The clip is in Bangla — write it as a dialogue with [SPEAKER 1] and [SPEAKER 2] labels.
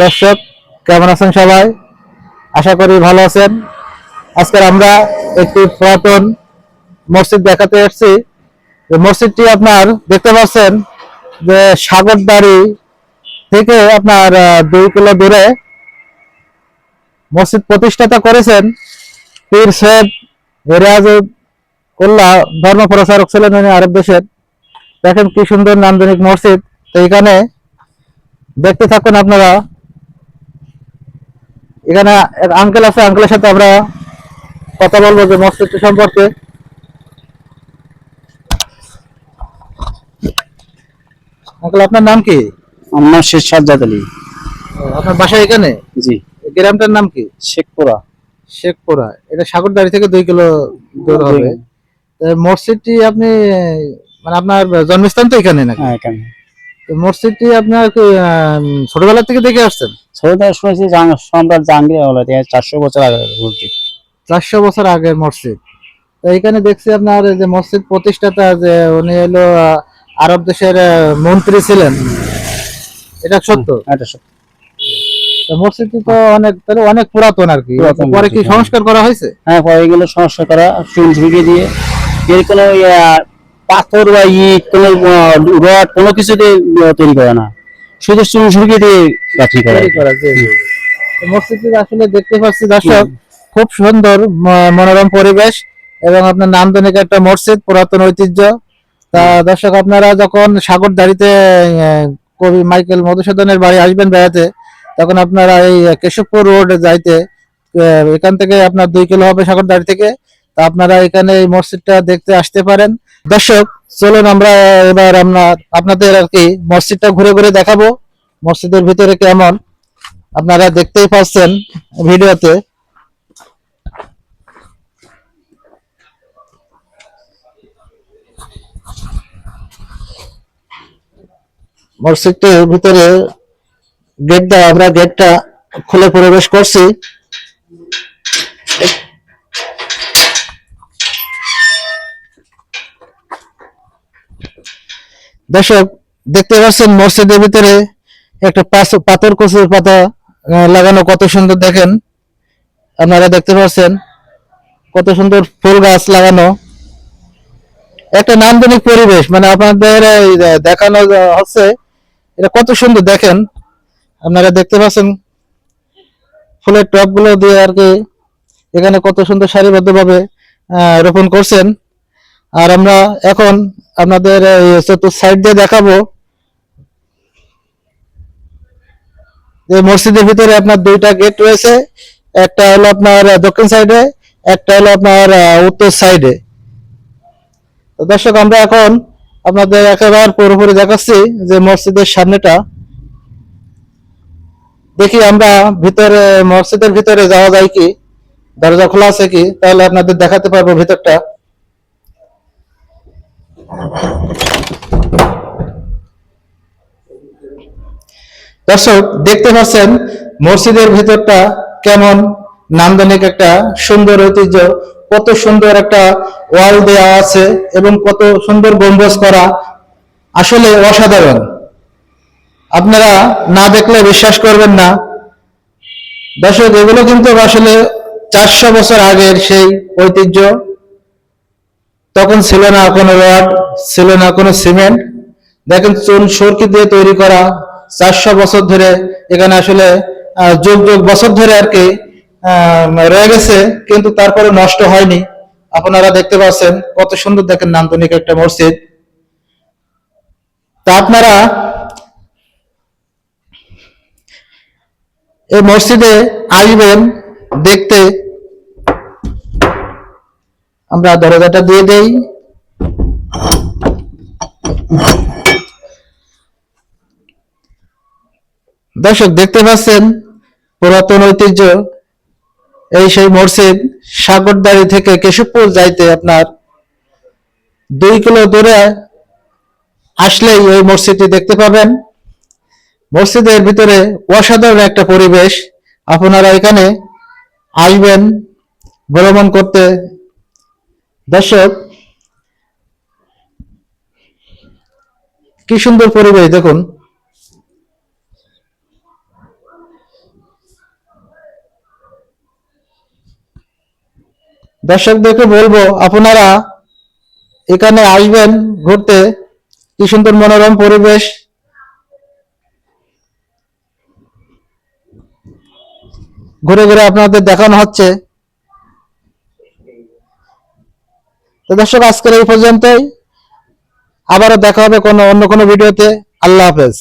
[SPEAKER 1] দর্শক, কেমন আছেন সবাই? আশা করি ভালো আছেন। আজকে আমরা একটি পুরাতন মসজিদ দেখাতে এসেছি মসজিদটি আপনার দেখতে পাচ্ছেন যে সাগরদাড়ি থেকে আপনার দুই কিলো দূরে মসজিদ প্রতিষ্ঠাতা করেছেন পীর সৈয়দ রেয়াজুল উল্লাহ ধর্ম প্রচারক ছিলেন উনি আরব দেশের। দেখেন কি সুন্দর নান্দনিক মসজিদ। তো এখানে দেখতে থাকুন আপনারা। এখানে আঙ্কেল আছে আঙ্কেলের সাথে আমরা কথা বলব যে মসজিদটি সম্পর্কে। আঙ্কেল আপনার নাম কি?
[SPEAKER 2] আমার শেখ সাজ্জাদ আলী।
[SPEAKER 1] আপনার বাসা এখানে?
[SPEAKER 2] জি।
[SPEAKER 1] গ্রামটার নাম কি?
[SPEAKER 2] শেখপুরা।
[SPEAKER 1] শেখপুরা। এটা সাগরদাড়ি থেকে দুই কিলো দূর হবে। মসজিদটি আপনি মানে আপনার জন্মস্থান তো এখানে নাকি?
[SPEAKER 2] হ্যাঁ এখানে।
[SPEAKER 1] মসজিদটি আপনার ছোটবেলা থেকে দেখে আসছেন?
[SPEAKER 2] ছোটদের শুনেছি সম্রাট জাহাঙ্গীর চারশো বছর আগে ঘুরছি
[SPEAKER 1] চারশো বছর আগের মসজিদ। তো এখানে দেখছি আপনার এই যে মসজিদ প্রতিষ্ঠাতা যে উনি হলো আরব দেশের মন্ত্রী ছিলেন। এটা সত্য?
[SPEAKER 2] এটা সত্যি।
[SPEAKER 1] তো মসজিদটি তো অনেক তাহলে অনেক পুরাতন আর কি। পরে কি
[SPEAKER 2] হ্যাঁ।
[SPEAKER 1] সংস্কার করা হয়েছে?
[SPEAKER 2] হ্যাঁ পরে এগুলো সংস্কার করা চুন ঝুঁকিয়ে দিয়ে এর কোনো পাথর বা ইট কোনো রড কোনো কিছু দিয়ে তৈরি করে না। শুধু চুন ঝুঁকিয়ে দিয়ে গাঁথনি করে
[SPEAKER 1] মসজিদটি আসলে দেখতে পাচ্ছি দর্শক খুব সুন্দর মনোরম পরিবেশ এবং আপনার নান্দনিক একটা মসজিদ পুরাতন ঐতিহ্য। তা দর্শক আপনারা যখন সাগরদাড়িতে আহ, কবি মাইকেল মধুসূদনের বাড়ি আসবেন বেড়াতে তখন আপনারা এই কেশবপুর রোড যাইতে এখান থেকে আপনার দুই কিলো হবে সাগর সাগরদাড়ি থেকে। তা আপনারা এখানে এই মসজিদটা দেখতে আসতে পারেন। দর্শক, চলুন আমরা এবার আমরা আপনাদের আর কি মসজিদটা ঘুরে ঘুরে দেখাবো। মসজিদের ভিতরে কেমন? আপনারা দেখতেই পাচ্ছেন ভিডিওতে। মসজিদটির ভিতরে গেট দেওয়া, আমরা গেটটা খুলে প্রবেশ করছি। দর্শক দেখতে পাচ্ছেন মসজিদের ভিতরে একটা পাথর কচুর পাতা লাগানো কত সুন্দর দেখেন। আপনারা দেখতে পাচ্ছেন কত সুন্দর ফুল গাছ লাগানো। একটা নান্দনিক পরিবেশ মানে আপনাদের দেখানো হচ্ছে এটা কত সুন্দর দেখেন। আপনারা দেখতে পাচ্ছেন ফুলের টবগুলো দিয়ে আর কি এখানে কত সুন্দর সারিবদ্ধভাবে আহ, রোপণ করছেন। আর আমরা এখন আপনাদের এই চতুর্থ সাইড দিয়ে দেখাবো। যে মসজিদের ভিতরে আপনার দুইটা গেট রয়েছে। একটা হলো আপনার দক্ষিণ সাইডে একটা হলো আপনার উত্তর সাইডে তো দর্শক, আমরা এখন আপনাদের একেবারে পুরোপুরি দেখাচ্ছি যে মসজিদের সামনেটা। দেখি আমরা ভিতরে, মসজিদের ভিতরে যাওয়া যায় কি? দরজা খোলা আছে কি? তাহলে আপনাদের দেখাতে পারব ভিতরটা। দর্শক, দেখতে পাচ্ছেন মসজিদের ভেতরটা কেমন নান্দনিক একটা সুন্দর ঐতিহ্য, কত সুন্দর একটা ওয়াল দেওয়া আছে এবং কত সুন্দর গম্বুজ করা আসলে অসাধারণ। আপনারা না দেখলে বিশ্বাস করবেন না। দর্শক, এগুলো কিন্তু আসলে চারশো বছর আগের সেই ঐতিহ্য। তখন ছিল না কোনো রড, ছিল না কোনো সিমেন্ট। দেখেন চুন সরকি দিয়ে তৈরি করা, চারশো বছর ধরে এখানে আসলে যুগ যুগ বছর ধরে আর কি রয়ে গেছে, কিন্তু তারপরে নষ্ট হয়নি। আপনারা দেখতে পাচ্ছেন, কত সুন্দর দেখেন নান্দনিক একটা মসজিদ। তা আপনারা এই মসজিদে আসবেন, দেখতে আমরা দরজাটা দিয়ে দেই। দর্শক, দেখতে পাচ্ছেন পুরাতন ঐতিহ্য? এই সেই মসজিদ সাগরদারি থেকে কেশবপুর যাইতে আপনার দুই কিলো দূরে আসলেই এই মসজিদটি দেখতে পাবেন। মসজিদের ভিতরে অসাধারণ একটা পরিবেশ। আপনারা এখানে আসবেন, ভ্রমণ করতে দর্শক, কি সুন্দর পরিবেশ, দেখুন। দর্শকদেরকে বলব, আপনারা এখানে আসবেন ঘুরতে, কি সুন্দর মনোরম পরিবেশ। ঘুরে ঘুরে আপনাদের দেখানো হচ্ছে। তো দর্শক আজকের এই পর্যন্তই। আবারও দেখা হবে কোনো অন্য কোনো ভিডিওতে। আল্লাহ হাফেজ।